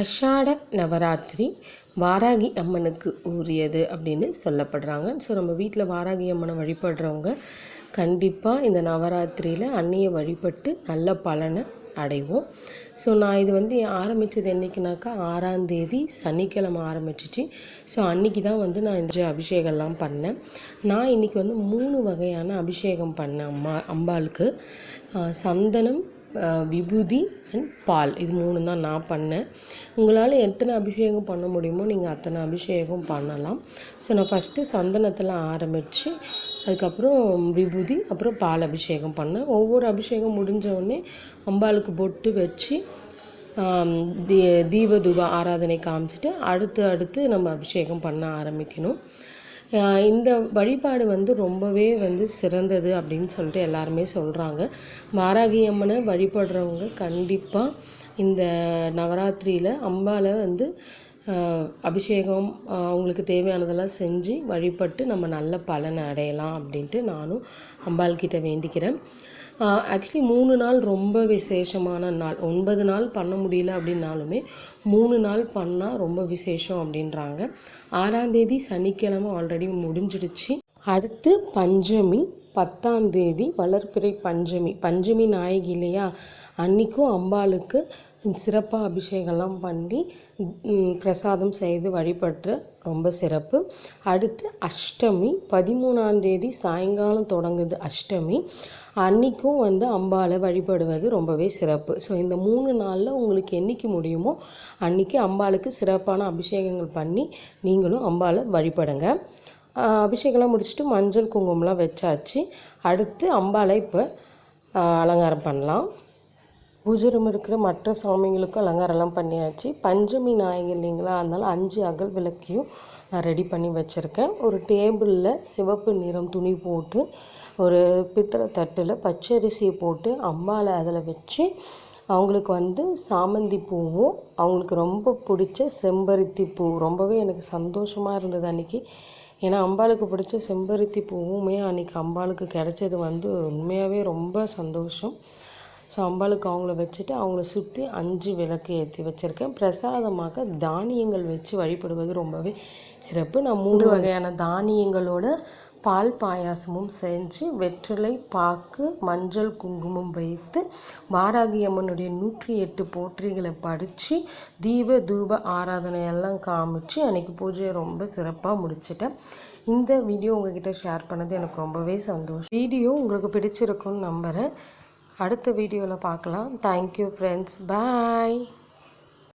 அஷாட நவராத்திரி வாராகி அம்மனுக்கு உரியது அப்படின்னு சொல்லப்படுறாங்க. ஸோ நம்ம வீட்டில் வாராகி அம்மனை வழிபடுறவங்க கண்டிப்பாக இந்த நவராத்திரியில் அன்னையை வழிபட்டு நல்ல பலனை அடைவோம். ஸோ நான் இது வந்து ஆரம்பித்தது என்றைக்குனாக்கா ஆறாந்தேதி சனிக்கிழமை ஆரம்பிச்சிச்சு. ஸோ அன்றைக்கி தான் வந்து நான் இந்த அபிஷேகம்லாம் பண்ணேன். நான் இன்றைக்கி வந்து மூணு வகையான அபிஷேகம் பண்ணேன் அம்மா அம்பாளுக்கு. சந்தனம் விபூதி அண்ட் பால். இது மூணு தான் நான் பண்ணேன். உங்களால் எத்தனை அபிஷேகம் பண்ண முடியுமோ நீங்கள் அத்தனை அபிஷேகம் பண்ணலாம். ஸோ நான் ஃபஸ்ட்டு சந்தனத்தில் ஆரம்பித்து அதுக்கப்புறம் விபூதி அப்புறம் பால் அபிஷேகம் பண்ணேன். ஒவ்வொரு அபிஷேகம் முடிஞ்சவுடனே அம்பாளுக்கு பொட்டு வச்சு தீ தீப தூப ஆராதனை காமிச்சிட்டு அடுத்து அடுத்து நம்ம அபிஷேகம் பண்ண ஆரம்பிக்கணும். இந்த வழிபாடு வந்து ரொம்பவே வந்து சிறந்தது அப்படின்னு சொல்லிட்டு எல்லாருமே சொல்கிறாங்க மாராகி அம்மனை வழிபடுறவங்க கண்டிப்பாக இந்த நவராத்திரியில் அம்பாவை வந்து அபிஷேகம் அவங்களுக்கு தேவையானதெல்லாம் செஞ்சு வழிபட்டு நம்ம நல்ல பலனை அடையலாம் அப்படின்ட்டு நானும் அம்பாள் கிட்ட வேண்டிக்கிறேன். ஆக்சுவலி மூணு நாள் ரொம்ப விசேஷமான நாள். ஒன்பது நாள் பண்ண முடியல அப்படின்னாலுமே மூணு நாள் பண்ணால் ரொம்ப விசேஷம் அப்படின்றாங்க. ஆறாந்தேதி சனிக்கிழமை ஆல்ரெடி முடிஞ்சிடுச்சு. அடுத்து பஞ்சமி பத்தாம் தேதி வளர்ப்பிறை பஞ்சமி. பஞ்சமி நாயகி இல்லையா? அன்றைக்கும் அம்பாளுக்கு சிறப்பாக அபிஷேகம்லாம் பண்ணி பிரசாதம் செய்து வழிபட்டு ரொம்ப சிறப்பு. அடுத்து அஷ்டமி பதிமூணாம் தேதி சாயங்காலம் தொடங்குது அஷ்டமி. அன்றைக்கும் வந்து அம்பாளை வழிபடுவது ரொம்பவே சிறப்பு. ஸோ இந்த மூணு நாளில் உங்களுக்கு என்னைக்கு முடியுமோ அன்றைக்கி அம்பாளுக்கு சிறப்பான அபிஷேகங்கள் பண்ணி நீங்களும் அம்பாளை வழிபடுங்க. அபிஷேகம்லாம் முடிச்சுட்டு மஞ்சள் குங்குமம்லாம் வச்சாச்சு. அடுத்து அம்பாளை இப்போ அலங்காரம் பண்ணலாம். பூஜரம் இருக்கிற மற்ற சாமிங்களுக்கும் அலங்காரம்லாம் பண்ணியாச்சு. பஞ்சமி நாயகி இல்லைங்களா? அதனால் அஞ்சு அகல் விளக்கையும் நான் ரெடி பண்ணி வச்சுருக்கேன். ஒரு டேபிளில் சிவப்பு நிறம் துணி போட்டு ஒரு பித்தளை தட்டில் பச்சரிசியை போட்டு அம்பாளை அதில் வச்சு அவங்களுக்கு வந்து சாமந்தி பூவும் அவங்களுக்கு ரொம்ப பிடிச்ச செம்பருத்தி பூ. ரொம்பவே எனக்கு சந்தோஷமாக இருந்தது அன்றைக்கி ஏன்னா அம்பாளுக்கு பிடிச்ச செம்பருத்தி பூவுமே அன்றைக்கி அம்பாளுக்கு கிடைச்சது வந்து உண்மையாகவே ரொம்ப சந்தோஷம். ஸோ அம்பாளுக்கு அவங்கள வச்சுட்டு அவங்கள சுற்றி அஞ்சு விளக்கு ஏற்றி வச்சுருக்கேன். பிரசாதமாக தானியங்கள் வச்சு வழிபடுவது ரொம்பவே சிறப்பு. நான் மூன்று வகையான தானியங்களோட பால் பாயாசமும் செஞ்சு வெற்றிலை பாக்கு மஞ்சள் குங்குமம் வைத்து வாராகி அம்மனுடைய நூற்றி எட்டு போற்றிகளை படித்து தீப தூப ஆராதனை எல்லாம் காமிச்சு அன்றைக்கி பூஜையை ரொம்ப சிறப்பாக முடிச்சிட்டேன். இந்த வீடியோ உங்ககிட்ட ஷேர் பண்ணது எனக்கு ரொம்பவே சந்தோஷம். வீடியோ உங்களுக்கு பிடிச்சிருக்குன்னு நம்புகிறேன் அடுத்த வீடியோவில் பார்க்கலாம். Thank you friends bye